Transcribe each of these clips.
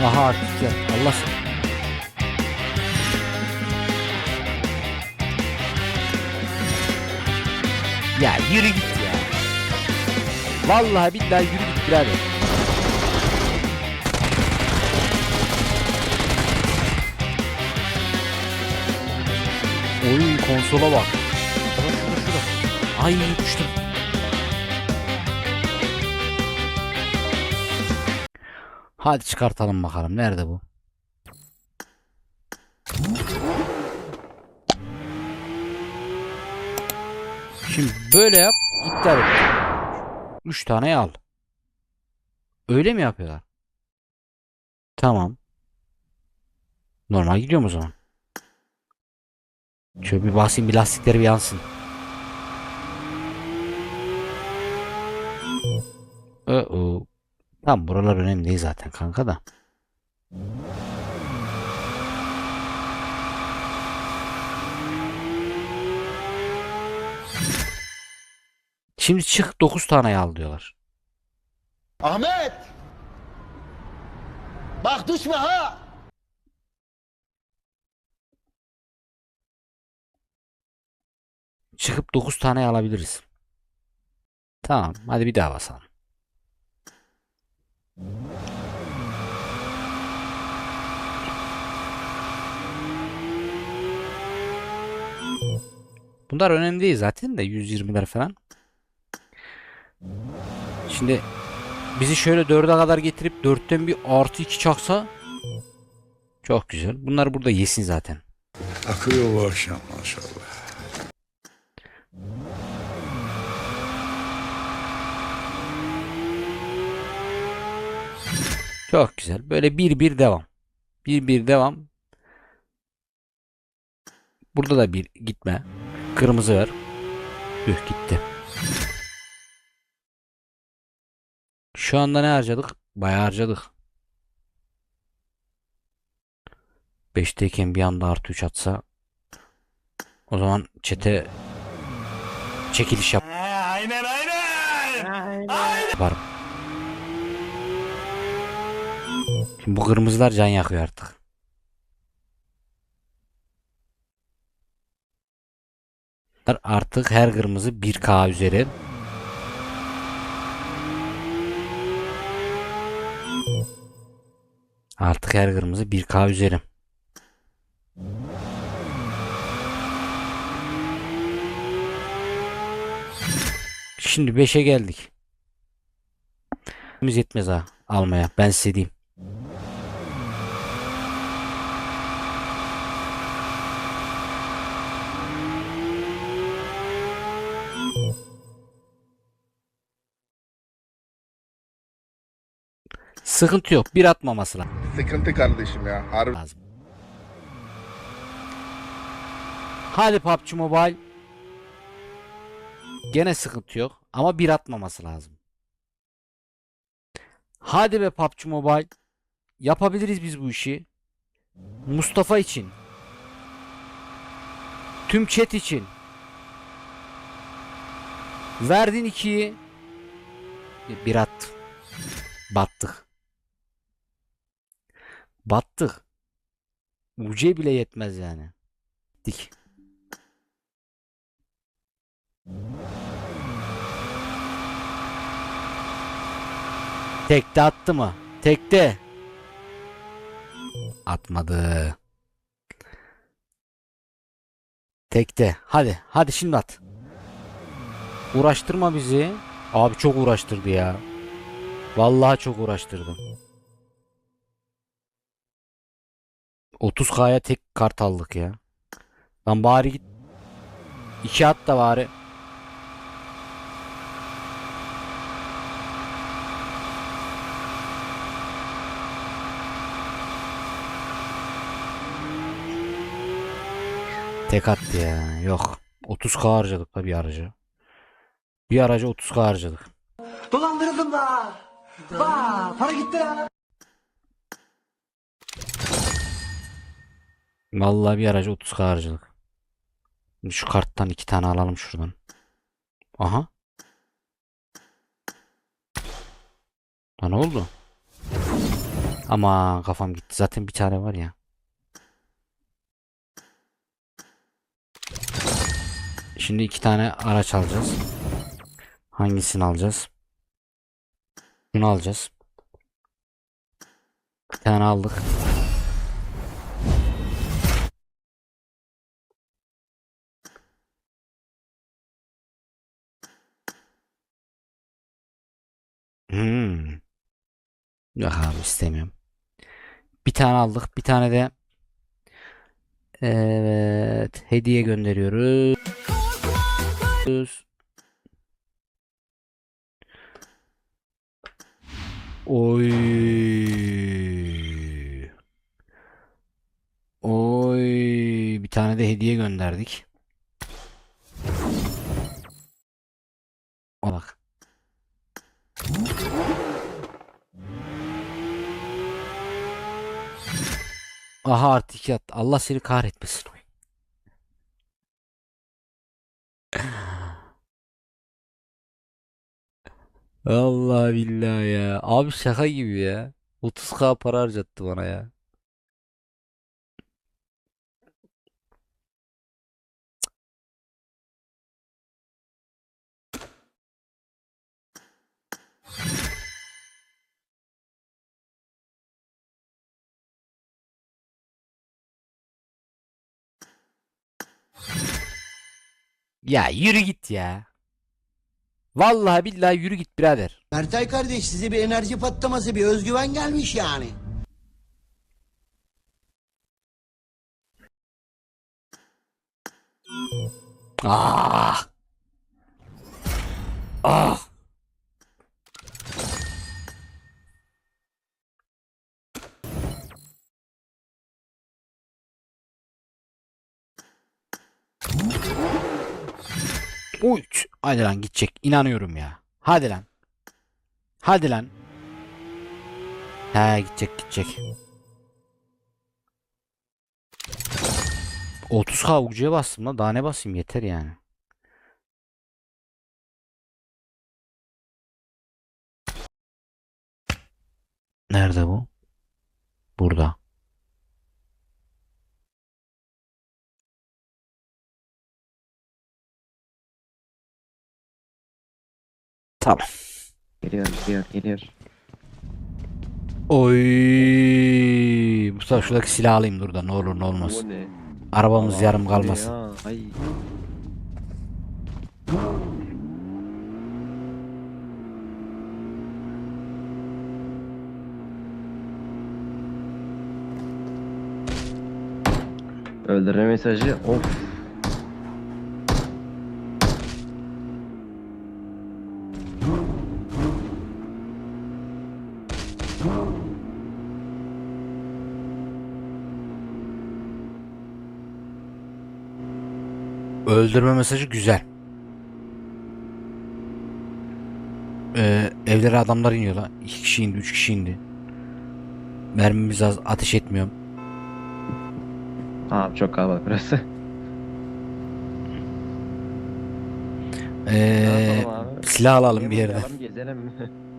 Aha ya. Allah Ya yürü git ya. Vallahi billahi yürü git birader. Oy konsola bak. Şurada şurada. Ay düştüm. Hadi çıkartalım bakalım. Nerede bu? Şimdi böyle yap. iptal et. 3 tane al. Öyle mi yapıyorlar? Tamam. Normal gidiyor mu o zaman? Şöyle bir basayım bir lastikleri bir yansın. Oo. Tamam buralar önemli değil zaten kanka da. Şimdi çık 9 tane al diyorlar. Ahmet! Bak düşme ha! Çıkıp 9 tane alabiliriz. Tamam hadi bir daha basalım. Bunlar önemli değil zaten de 120'ler falan. Şimdi bizi şöyle 4'e kadar getirip 4'ten bir artı 2 çaksa çok güzel. Bunlar burada yesin zaten. Akıyor bu akşam maşallah. Çok güzel. Böyle bir bir devam. Bir bir devam. Burada da bir gitme. Kırmızı ver. Üh gitti. Şu anda ne harcadık? Bayağı harcadık. 5'teyken bir anda artı 3 atsa o zaman çete çekiliş yap. Aynen aynen. Yaparım. Bu kırmızılar can yakıyor artık. Artık her kırmızı 1K üzeri. Artık her kırmızı 1K üzeri. Şimdi 5'e geldik. Yetmez ha almaya. Ben size diyeyim. Sıkıntı yok. Bir atmaması Sıkıntı kardeşim ya. Harbi. lazım. Hadi PUBG Mobile. Gene sıkıntı yok. Ama bir atmaması lazım. Hadi be PUBG Mobile. Yapabiliriz biz bu işi. Mustafa için. Tüm chat için. Verdin ikiyi. Bir at. Battık. Battık. UC bile yetmez yani. Dik. Tekte attı mı? Tekte. Atmadı. Tekte. Hadi. Hadi şimdi at. Uğraştırma bizi. Abi çok uğraştırdı ya. Vallahi çok uğraştırdı. 30k'ya tek kart aldık ya. Lan bari git. İki at da bari. Tek attı ya. Yok. 30k harcadık da bir araca. Bir araca 30k harcadık. Dolandırıldım da. Vaa para gitti ya. Vallahi bir araca 30k harcadık. Şimdi Şu karttan iki tane alalım şuradan. Aha. Lan ne oldu? Ama kafam gitti. Zaten bir tane var ya. Şimdi iki tane araç alacağız. Hangisini alacağız? Bunu alacağız. Bir tane aldık. Hmm. Yok abi istemiyorum. Bir tane aldık. Bir tane de Evet, hediye gönderiyoruz. Oy. Oy. Bir tane de hediye gönderdik. Bak. Aha artı iki attı. Allah seni kahretmesin. Allah billahi ya. Abi şaka gibi ya. 30k para harcattı bana ya. Ya yürü git ya. Vallahi billahi yürü git birader. Mertay kardeş size bir enerji patlaması, bir özgüven gelmiş yani. Ah. Ah. Uç. Hadi lan gidecek. İnanıyorum ya. Hadi lan. Hadi lan. He gidecek gidecek. 30k ucuya bastım lan. Daha ne basayım yeter yani. Nerede bu? Burada. Tamam. Geliyor, geliyor, geliyor. Oy. Mustafa şuradaki silah alayım dur da ne olur ne olmaz. Ne? Arabamız yarım Bu ne kalmasın. ya? Ay. Öldürme mesajı. Of. Öldürme mesajı güzel. Ee, evlere adamlar iniyor lan. İki kişi indi, üç kişi indi. Mermimiz az, ateş etmiyorum. Abi çok kalabalık burası. Ee, silah alalım bir yerden. Gezelim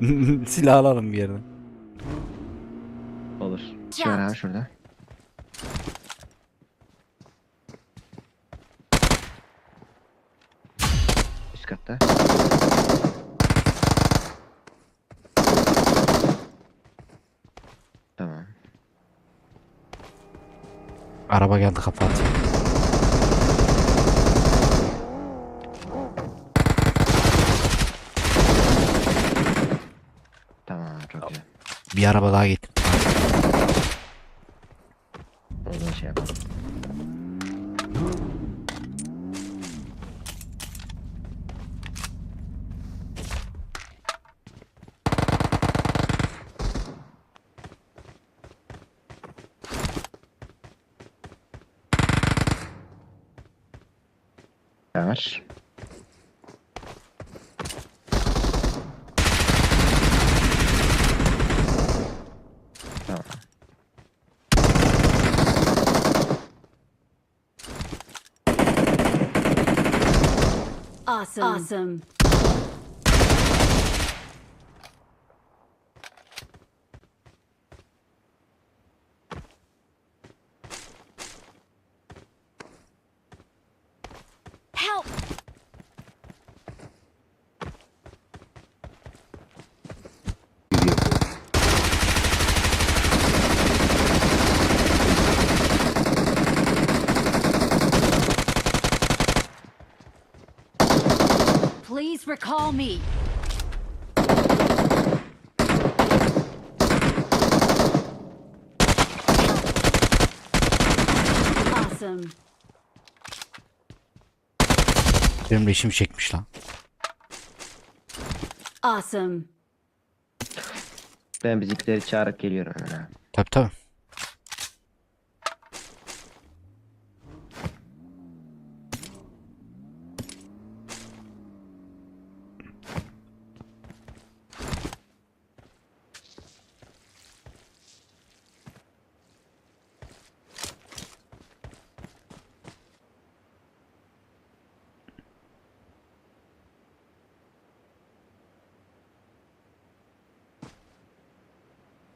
silah alalım bir yerden. Olur. Var abi şurada. Üst katta. Tamam. Araba geldi kapat. Tamam çok güzel. Bir araba daha getir. O zaman şey yapalım. Var. Tamam. Awesome. Awesome. Recall me. Awesome. Benim de işim çekmiş lan. Awesome. Ben bizimkileri çağırıp geliyorum. Tabi tabi.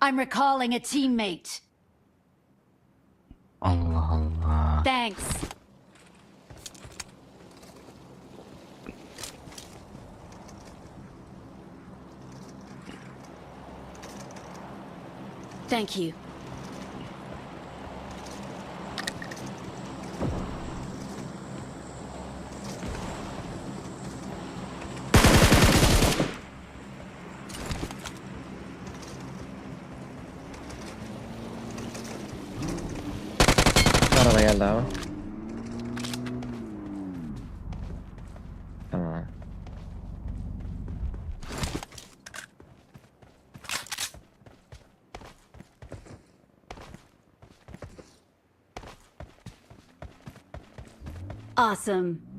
I'm recalling a teammate. Allah Allah. Thanks. Thank you. Araba geldi abi. Tamam. Awesome.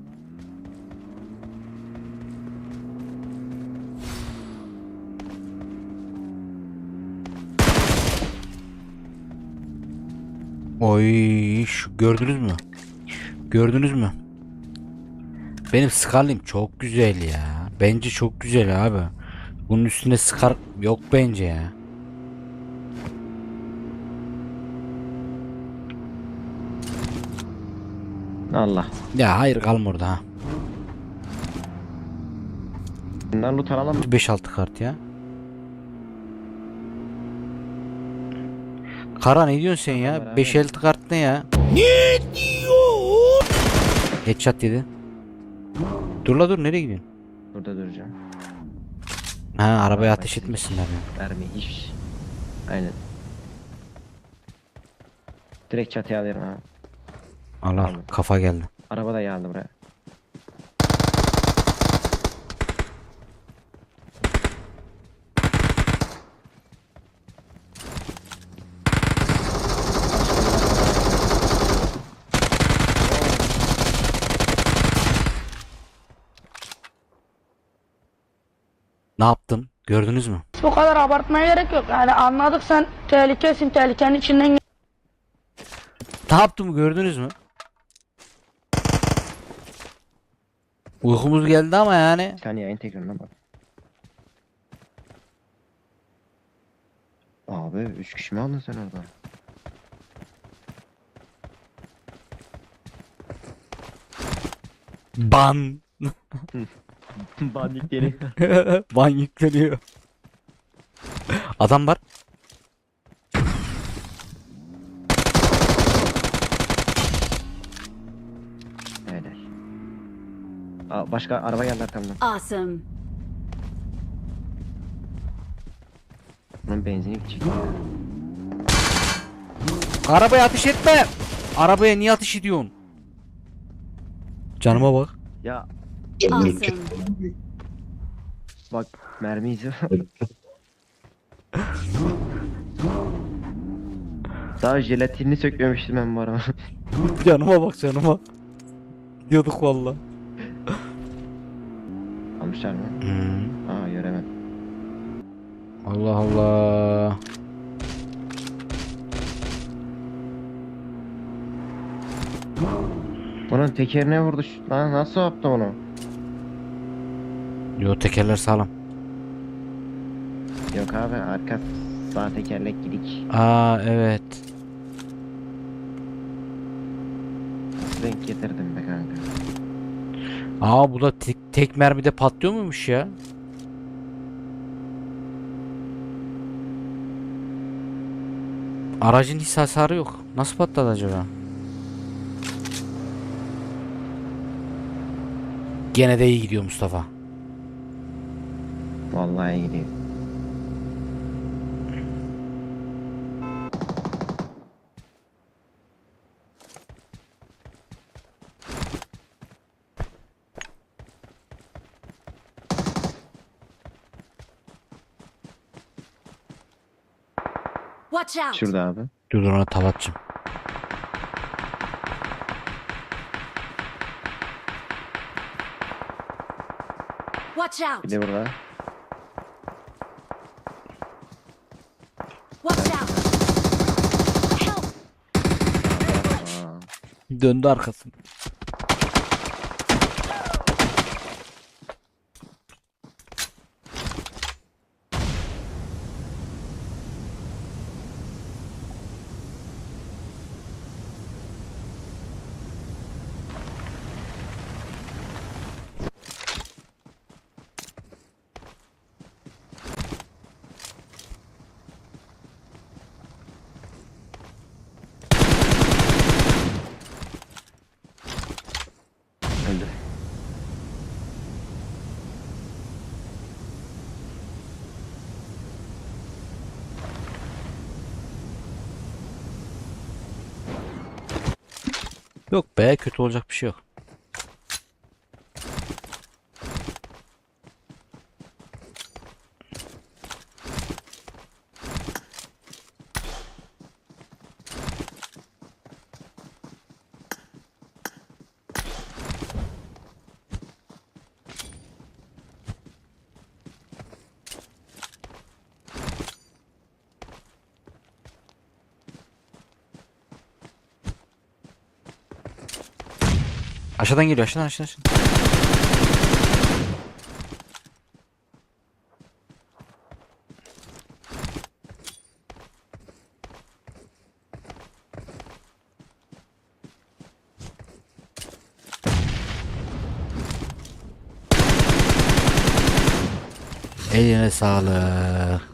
Oy şu gördünüz mü? Gördünüz mü? Benim Scarlet'im çok güzel ya. Bence çok güzel abi. Bunun üstüne Scar yok bence ya. Allah. Ya hayır kalma orada ha. Bundan loot alalım mı? 5-6 kart ya. Kara ne diyorsun sen ya? Beraber. 5-6 kart ne ya? Ne diyor? Headshot yedi. Dur la dur nereye gidiyorsun? Burada duracağım. Ha arabaya ateş etmesinler ya. Verme hiç. Aynen. Direkt çatıya alıyorum abi. Allah Aldım. kafa geldi. Araba da geldi buraya. Ne yaptım? Gördünüz mü? Bu kadar abartmaya gerek yok. Yani anladık sen tehlikesin, tehlikenin içinden Ne yaptım gördünüz mü? Uykumuz geldi ama yani. Bir saniye yayın tekrarına bak. Abi 3 kişi mi aldın sen orada? Ban. Bandikleri. Ban yükleniyor. Adam var. Öyle. Aa, başka araba geldi arkamdan. Awesome. Bunun benzini çıkıyor. Arabaya ateş etme. Arabaya niye ateş ediyorsun? Canıma bak. Ya Awesome. Bak mermi izi. Daha jelatinini sökmemiştim ben bu araba. Canıma bak canıma. Diyorduk valla. Almışlar mı? Hmm. Aa göremem. Allah Allah. Bunun tekerine vurdu. Lan nasıl yaptı onu? Yo tekerler sağlam. Yok abi arka sağ tekerlek gidik. Aa evet. Denk getirdim be kanka? Aa bu da tek, tek mermide patlıyor muymuş ya? Aracın hiç hasarı yok. Nasıl patladı acaba? Gene de iyi gidiyor Mustafa. Vallahi gidiyor. Watch out! Şurada abi. Dur dur ona tavatçım. Watch out! Bir de burada. Watch out! Help! Aa, Döndü arkasını. Yok be kötü olacak bir şey yok. Aşağıdan geliyor aşağıdan aşağıdan. aşağıdan. Eline sağlık.